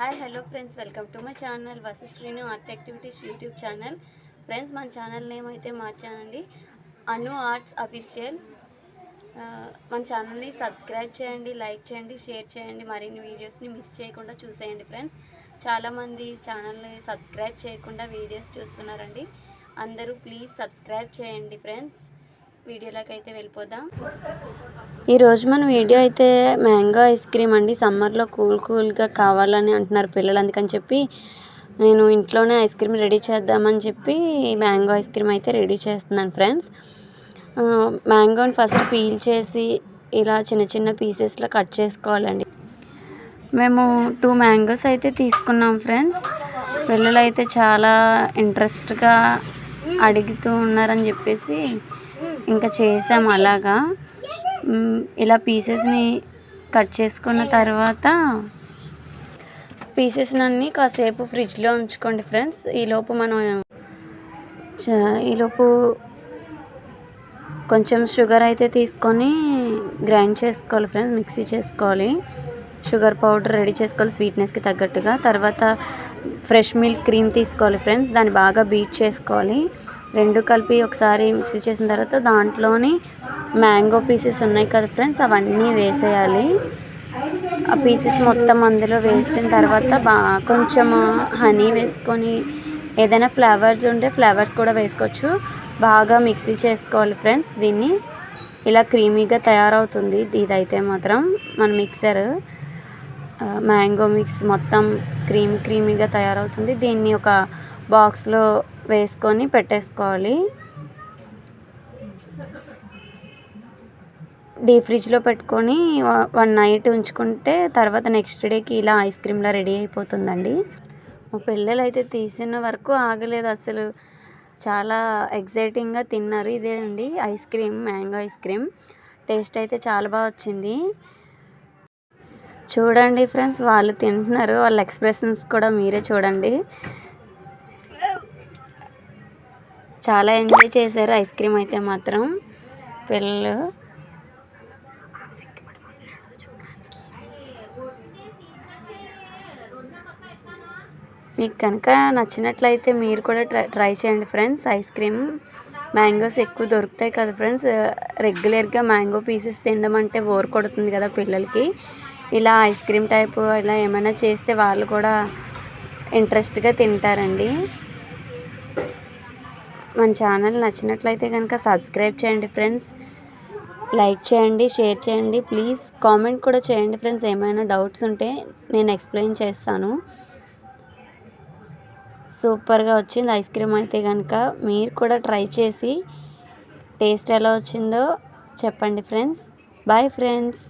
Hi hello friends welcome to my channel వసుశ్రీను art activities YouTube channel friends మన channel name అయితే మార్చానండి. అను arts official మన ఛానల్ని subscribe చేయండి లైక్ చేయండి షేర్ చేయండి. మరిన్ని వీడియోస్ని మిస్ చేయకుండా చూసేయండి ఫ్రెండ్స్ చాలామంది ఛానల్ని సబ్స్క్రైబ్ చేయకుండా వీడియోస్ చూస్తున్నారండి. అందరూ ప్లీజ్ సబ్స్క్రైబ్ చేయండి ఫ్రెండ్స్ వీడియోలోకి అయితే వెళ్ళిపోదాం. ఈరోజు మన వీడియో అయితే మ్యాంగో ఐస్ క్రీమ్ అండి. సమ్మర్లో కూల్ కూల్గా కావాలని అంటున్నారు పిల్లలు. అందుకని చెప్పి నేను ఇంట్లోనే ఐస్ క్రీమ్ రెడీ చేద్దామని చెప్పి మ్యాంగో ఐస్ క్రీమ్ అయితే రెడీ చేస్తున్నాను ఫ్రెండ్స్. మ్యాంగోని ఫస్ట్ పీల్ చేసి ఇలా చిన్న చిన్న పీసెస్లో కట్ చేసుకోవాలండి. మేము టూ మ్యాంగోస్ అయితే తీసుకున్నాం ఫ్రెండ్స్. పిల్లలు అయితే చాలా ఇంట్రెస్ట్గా అడుగుతూ ఉన్నారని చెప్పేసి ఇంకా చేసాం అలాగా. ఇలా పీసెస్ని కట్ చేసుకున్న తర్వాత పీసెస్ అన్ని కాసేపు ఫ్రిడ్జ్లో ఉంచుకోండి ఫ్రెండ్స్ ఈలోపు మనం చ- ఈలోపు కొంచెం షుగర్ అయితే తీసుకొని గ్రైండ్ చేసుకోవాలి ఫ్రెండ్స్ మిక్సీ చేసుకోవాలి. షుగర్ పౌడర్ రెడీ చేసుకోవాలి స్వీట్నెస్కి తగ్గట్టుగా. తర్వాత ఫ్రెష్ మిల్క్ క్రీమ్ తీసుకోవాలి ఫ్రెండ్స్ దాన్ని బాగా బీట్ చేసుకోవాలి. రెండు కలిపి ఒకసారి మిక్సీ చేసిన తర్వాత దాంట్లోని మ్యాంగో పీసెస్ ఉన్నాయి కదా ఫ్రెండ్స్ అవన్నీ వేసేయాలి. ఆ పీసెస్ మొత్తం అందులో వేసిన తర్వాత బా కొంచెం హనీ వేసుకొని ఏదైనా ఫ్లేవర్స్ ఉంటే ఫ్లేవర్స్ కూడా వేసుకోవచ్చు. బాగా మిక్సీ చేసుకోవాలి ఫ్రెండ్స్ దీన్ని. ఇలా క్రీమీగా తయారవుతుంది. ఇదైతే మాత్రం మన మిక్సర్. మ్యాంగో మిక్స్ మొత్తం క్రీమ్ క్రీమీగా తయారవుతుంది. దీన్ని ఒక బాక్స్లో వేసుకొని పెట్టేసుకోవాలి. డీప్ ఫ్రిడ్జ్లో పెట్టుకొని వన్ నైట్ ఉంచుకుంటే తర్వాత నెక్స్ట్ డేకి ఇలా ఐస్ క్రీమ్లా రెడీ అయిపోతుందండి. మా పిల్లలు అయితే తీసిన వరకు ఆగలేదు అసలు. చాలా ఎగ్జైటింగ్గా తిన్నారు ఇదే అండి ice cream mango ice cream. Taste అయితే చాలా బాగా వచ్చింది. చూడండి ఫ్రెండ్స్ వాళ్ళు తింటున్నారు. వాళ్ళ ఎక్స్ప్రెషన్స్ కూడా మీరే చూడండి. చాలా ఎంజాయ్ చేశారు ఐస్ క్రీమ్ అయితే మాత్రం. పిల్లలు. మీకు కనుక నచ్చినట్లయితే మీరు కూడా ట్రై ట్రై చేయండి ఫ్రెండ్స్. ఐస్ క్రీమ్ మ్యాంగోస్ ఎక్కువ దొరుకుతాయి కదా ఫ్రెండ్స్. రెగ్యులర్గా మ్యాంగో పీసెస్ తినడం అంటే బోర్ కొడుతుంది కదా పిల్లలకి. ఇలా ఐస్ క్రీమ్ టైపు ఇలా ఏమైనా చేస్తే వాళ్ళు కూడా ఇంట్రెస్ట్గా తింటారండి. మన ఛానల్ నచ్చినట్లయితే కనుక సబ్స్క్రైబ్ చేయండి ఫ్రెండ్స్. లైక్ చేయండి షేర్ చేయండి. ప్లీజ్ కామెంట్ కూడా చేయండి ఫ్రెండ్స్. ఏమైనా డౌట్స్ ఉంటే నేను ఎక్స్ప్లెయిన్ చేస్తాను. సూపర్గా వచ్చింది ఐస్ క్రీమ్ అయితే కనుక. మీరు కూడా ట్రై చేసి టేస్ట్ ఎలా వచ్చిందో చెప్పండి ఫ్రెండ్స్. Bye friends.